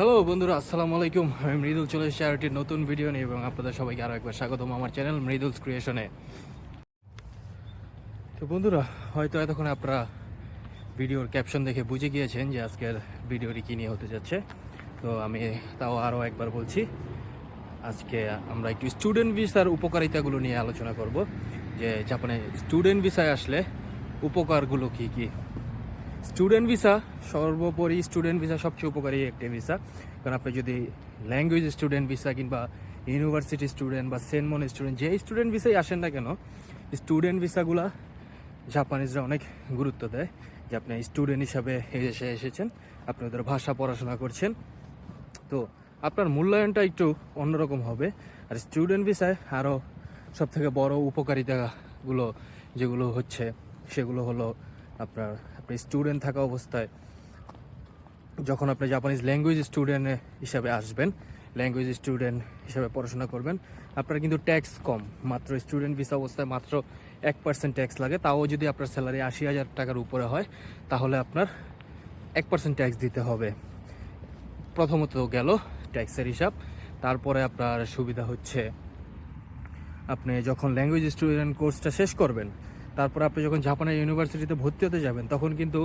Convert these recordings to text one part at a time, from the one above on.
Hello বন্ধুরা, আসসালামু আলাইকুম। আমি মৃদুল, চলে এসেছি আর একটি নতুন ভিডিও নিয়ে এবং আপনাদের সবাইকে আরও একবার স্বাগতম আমার চ্যানেল মৃদুলস ক্রিয়েশনে তো বন্ধুরা, হয়তো এতক্ষণ আপনারা ভিডিওর ক্যাপশন দেখে বুঝে গিয়েছেন যে আজকের ভিডিওটি কী নিয়ে হতে যাচ্ছে। তো আমি তাও আরও একবার বলছি, আজকে আমরা একটু স্টুডেন্ট ভিসার উপকারিতাগুলো নিয়ে আলোচনা করব। যে জাপানে স্টুডেন্ট ভিসায় আসলে উপকারগুলো কী কী? স্টুডেন্ট ভিসা, সর্বোপরি স্টুডেন্ট ভিসা সবচেয়ে উপকারী একটি ভিসা। কারণ আপনি যদি ল্যাঙ্গুয়েজ স্টুডেন্ট ভিসা কিংবা ইউনিভার্সিটি স্টুডেন্ট বা সেনমন স্টুডেন্ট যে স্টুডেন্ট ভিসাই আসেন না কেন, স্টুডেন্ট ভিসাগুলা জাপানিজরা অনেক গুরুত্ব দেয়। যে আপনি স্টুডেন্ট হিসাবে এই দেশে এসেছেন আপনি ওদের ভাষা পড়াশোনা করছেন। তো আপনার মূল্যায়নটা একটু অন্যরকম হবে। আর স্টুডেন্ট ভিসায় আরও সবথেকে বড় উপকারিতাগুলো যেগুলো হচ্ছে, সেগুলো হলো আপনার, আপনি স্টুডেন্ট থাকা অবস্থায়, যখন আপনি জাপানিজ ল্যাঙ্গুয়েজ স্টুডেন্ট হিসাবে আসবেন ল্যাঙ্গুয়েজ স্টুডেন্ট হিসাবে পড়াশোনা করবেন, আপনার কিন্তু ট্যাক্স কম। মাত্র স্টুডেন্ট ভিসা অবস্থায় মাত্র এক পার্সেন্ট ট্যাক্স লাগে। তাও যদি আপনার স্যালারি আশি হাজার টাকার উপরে হয়, তাহলে আপনার এক পার্সেন্ট ট্যাক্স দিতে হবে। প্রথমত গেল ট্যাক্সের হিসাব। তারপরে আপনার সুবিধা হচ্ছে, আপনি যখন ল্যাঙ্গুয়েজ স্টুডেন্ট কোর্সটা শেষ করবেন তারপর আপনি যখন জাপানের ইউনিভার্সিটিতে ভর্তি হতে যাবেন, তখন কিন্তু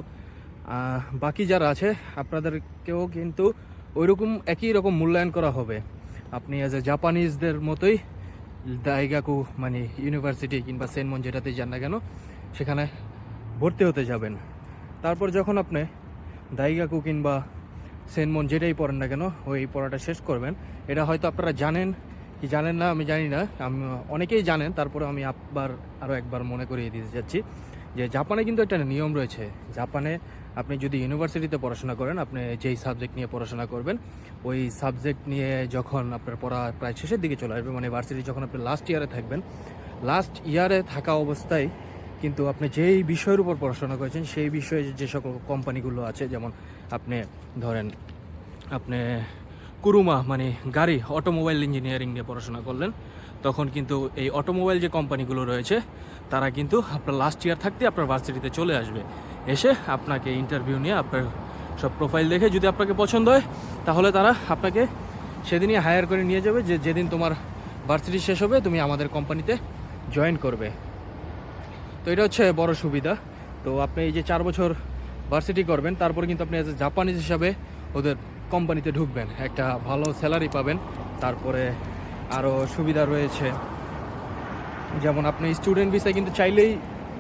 বাকি যারা আছে, আপনাদেরকেও কিন্তু ওইরকম একই রকম মূল্যায়ন করা হবে। আপনি অ্যাজ এ জাপানিজদের মতোই দাইগাকু মানে ইউনিভার্সিটি কিংবা সেনমন যেটাতেই যান না কেন, সেখানে ভর্তি হতে যাবেন। তারপর যখন আপনি দাইগাকু কিংবা সেনমন যেটাই পড়েন না কেন, ওই পড়াটা শেষ করবেন। এটা হয়তো আপনারা জানেন কি জানেন না, আমি জানি না। আমি, অনেকেই জানেন তারপরে আমি আবার আরও একবার মনে করিয়ে দিতে যাচ্ছি যে জাপানে কিন্তু একটা নিয়ম রয়েছে। জাপানে আপনি যদি ইউনিভার্সিটিতে পড়াশোনা করেন, আপনি যেই সাবজেক্ট নিয়ে পড়াশোনা করবেন, ওই সাবজেক্ট নিয়ে যখন আপনার পড়া প্রায় শেষের দিকে চলে আসবে মানে ভার্সিটি যখন আপনি লাস্ট ইয়ারে থাকবেন লাস্ট ইয়ারে থাকা অবস্থায় কিন্তু আপনি যেই বিষয়ের উপর পড়াশোনা করেছেন, সেই বিষয়ে যে সকল কোম্পানিগুলো আছে, যেমন আপনি ধরেন, আপনি কুরুমা মানে গাড়ি অটোমোবাইল ইঞ্জিনিয়ারিং নিয়ে পড়াশোনা করলেন। তখন কিন্তু এই অটোমোবাইল যে কোম্পানিগুলো রয়েছে, তারা কিন্তু আপনার লাস্ট ইয়ার থাকতে আপনার ভার্সিটিতে চলে আসবে। এসে আপনাকে ইন্টারভিউ নিয়ে আপনার সব প্রোফাইল দেখে যদি আপনাকে পছন্দ হয়, তাহলে তারা আপনাকে সেদিনই হায়ার করে নিয়ে যাবে যে যেদিন তোমার ভার্সিটি শেষ হবে, তুমি আমাদের কোম্পানিতে জয়েন করবে। তো এটা হচ্ছে বড় সুবিধা। তো আপনি এই যে চার বছর ভার্সিটি করবেন, তারপরে কিন্তু আপনি জাপানিজ হিসাবে ওদের কোম্পানিতে ঢুকবেন, একটা ভালো স্যালারি পাবেন, তারপরে আরও সুবিধা রয়েছে। যেমন আপনি স্টুডেন্ট ভিসায় কিন্তু চাইলেই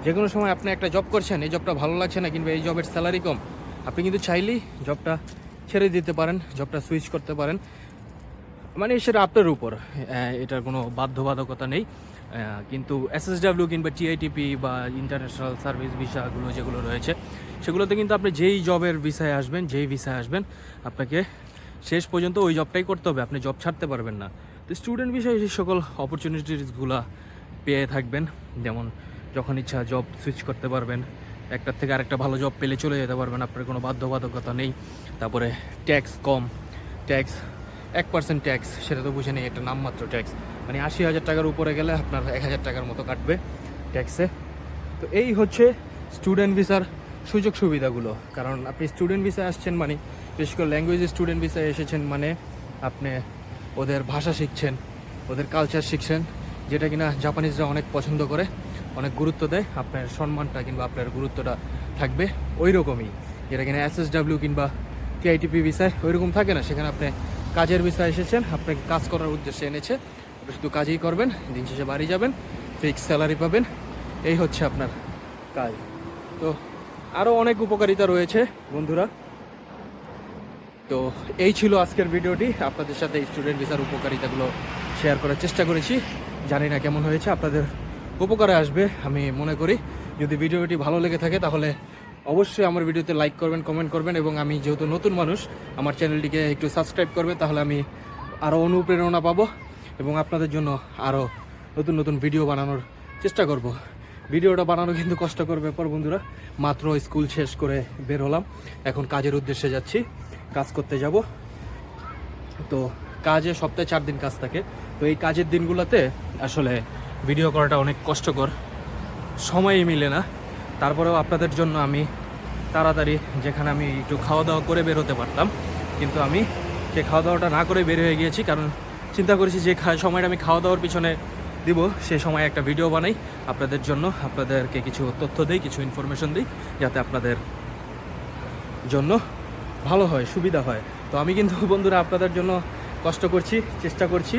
যে কোনো সময় আপনি একটা জব করছেন, এই জবটা ভালো লাগছে না, কিংবা এই জবের স্যালারি কম, আপনি কিন্তু চাইলেই জবটা ছেড়ে দিতে পারেন জবটা সুইচ করতে পারেন। মানে সেটা আপনার উপর এটার কোনো বাধ্যবাধকতা নেই। কিন্তু এসএসডাব্লিউ কিংবা টিআইটিপি বা ইন্টারন্যাশনাল সার্ভিস ভিসাগুলো যেগুলো রয়েছে, সেগুলোতে কিন্তু আপনি যেই জবের ভিসায় আসবেন, যেই ভিসায় আসবেন, আপনাকে শেষ পর্যন্ত ওই জবটাই করতে হবে, আপনি জব ছাড়তে পারবেন না। তো স্টুডেন্ট বিষয়ে সেই সকল অপরচুনিটিসগুলো পেয়ে থাকবেন, যেমন যখন ইচ্ছা জব সুইচ করতে পারবেন, একটার থেকে আরেকটা ভালো জব পেলে চলে যেতে পারবেন, আপনার কোনো বাধ্যবাধকতা নেই। তারপরে ট্যাক্স কম ট্যাক্স এক পার্সেন্ট ট্যাক্স সেটা তো বুঝে নেই, একটা নামমাত্র ট্যাক্স মানে আশি হাজার টাকার উপরে গেলে আপনার এক হাজার টাকার মতো কাটবে ট্যাক্সে তো এই হচ্ছে স্টুডেন্ট ভিসার সুযোগ সুবিধাগুলো। কারণ আপনি স্টুডেন্ট ভিসায় আসছেন মানে বিশেষ করে ল্যাঙ্গুয়েজ স্টুডেন্ট ভিসায় এসেছেন মানে আপনি ওদের ভাষা শিখছেন, ওদের কালচার শিখছেন, যেটা কিনা জাপানিজরা অনেক পছন্দ করে, অনেক গুরুত্ব দেয়, আপনার সম্মানটা কিংবা আপনার গুরুত্বটা থাকবে ওই রকমই যেটা কিনা এস এস এসএসডাব্লিউ কিংবা টিআইটিপি ভিসায় ওই রকম থাকে না, সেখানে আপনি কাজের ভিসায় এসেছেন, আপনাকে কাজ করার উদ্দেশ্যে এনেছে। আপনি শুধু কাজই করবেন, দিন শেষে বাড়ি যাবেন ফিক্স স্যালারি পাবেন, এই হচ্ছে আপনার কাজ। তো আরও অনেক উপকারিতা রয়েছে, বন্ধুরা। তো এই ছিল আজকের ভিডিওটি। আপনাদের সাথে স্টুডেন্ট ভিসার উপকারিতাগুলো শেয়ার করার চেষ্টা করেছি। জানি না কেমন হয়েছে, আপনাদের উপকারে আসবে, আমি মনে করি। যদি ভিডিওটি ভালো লেগে থাকে, তাহলে অবশ্যই আমার ভিডিওতে লাইক করবেন কমেন্ট করবেন এবং আমি যেহেতু নতুন মানুষ, আমার চ্যানেলটিকে একটু সাবস্ক্রাইব করবে তাহলে আমি আরও অনুপ্রেরণা পাবো এবং আপনাদের জন্য আরও নতুন নতুন ভিডিও বানানোর চেষ্টা করব। ভিডিওটা বানানো কিন্তু কষ্টকর ব্যাপার বন্ধুরা, মাত্র স্কুল শেষ করে বের হলাম। এখন কাজের উদ্দেশ্যে যাচ্ছি, কাজ করতে যাব। তো কাজে সপ্তাহে চার দিন কাজ থাকে। তো এই কাজের দিনগুলোতে আসলে ভিডিও করাটা অনেক কষ্টকর। সময়ই মিলে না। তারপরেও আপনাদের জন্য আমি তাড়াতাড়ি যেখানে আমি একটু খাওয়া দাওয়া করে বেরোতে পারতাম কিন্তু আমি সে খাওয়া দাওয়াটা না করে বের হয়ে গিয়েছি, কারণ চিন্তা করেছি যে সময়টা আমি খাওয়া দাওয়ার পিছনে দিব, সে সময় একটা ভিডিও বানাই। আপনাদের জন্য আপনাদেরকে কিছু তথ্য দিই, কিছু ইনফরমেশন দিই, যাতে আপনাদের জন্য ভালো হয়, সুবিধা হয়। তো আমি কিন্তু বন্ধুরা আপনাদের জন্য কষ্ট করছি, চেষ্টা করছি।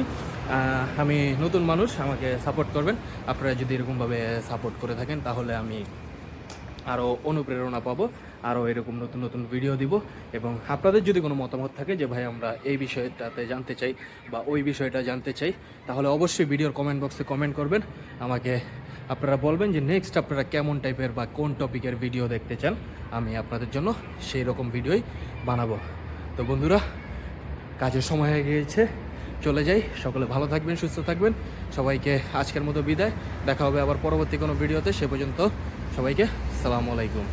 আমি নতুন মানুষ, আমাকে সাপোর্ট করবেন। আপনারা যদি এরকমভাবে সাপোর্ট করে থাকেন, তাহলে আমি আরও অনুপ্রেরণা পাবো আরও এরকম নতুন নতুন ভিডিও দিব। এবং আপনাদের যদি কোনো মতামত থাকে যে, ভাই, আমরা এই বিষয়টাতে জানতে চাই বা ওই বিষয়টা জানতে চাই, তাহলে অবশ্যই ভিডিওর কমেন্ট বক্সে কমেন্ট করবেন। আমাকে আপনারা বলবেন যে নেক্সট আপনারা কেমন টাইপের বা কোন টপিকের ভিডিও দেখতে চান? আমি আপনাদের জন্য সেই রকম ভিডিওই বানাবো। তো বন্ধুরা, কাজের সময় হয়ে গিয়েছে, চলে যাই। সকলে ভালো থাকবেন, সুস্থ থাকবেন। সবাইকে আজকের মতো বিদায়। দেখা হবে আবার পরবর্তী কোনো ভিডিওতে সে পর্যন্ত সবাইকে সালামু আলাইকুম।